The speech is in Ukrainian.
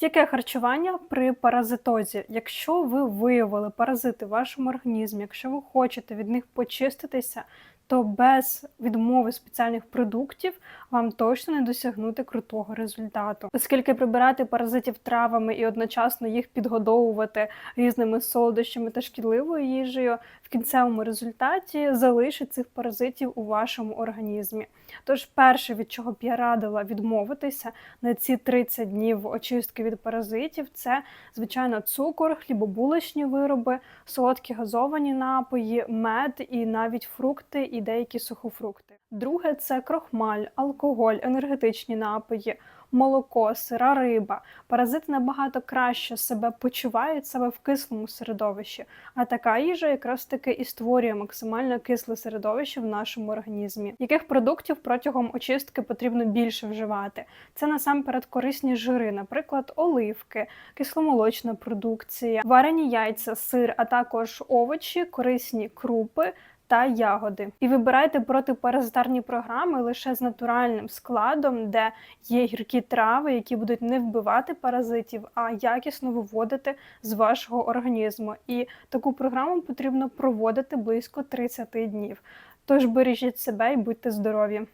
Яке харчування при паразитозі? Якщо ви виявили паразити в вашому організмі, якщо ви хочете від них почиститися, то без відмови спеціальних продуктів вам точно не досягнути крутого результату. Оскільки прибирати паразитів травами і одночасно їх підгодовувати різними солодощами та шкідливою їжею, в кінцевому результаті залишить цих паразитів у вашому організмі. Тож, перше, від чого б я радила відмовитися на ці 30 днів очистки від паразитів, це звичайно цукор, хлібобулочні вироби, солодкі газовані напої, мед і навіть фрукти деякі сухофрукти. Друге це крохмаль, алкоголь, енергетичні напої. Молоко, сира риба. Паразити набагато краще себе почувають себе в кислому середовищі, а така їжа якраз таки і створює максимально кисле середовище в нашому організмі. Яких продуктів протягом очистки потрібно більше вживати? Це насамперед корисні жири, наприклад, оливки, кисломолочна продукція, варені яйця, сир, а також овочі, корисні крупи. Та ягоди, і вибирайте протипаразитарні програми лише з натуральним складом, де є гіркі трави, які будуть не вбивати паразитів, а якісно виводити з вашого організму. І таку програму потрібно проводити близько 30 днів. Тож бережіть себе і будьте здорові!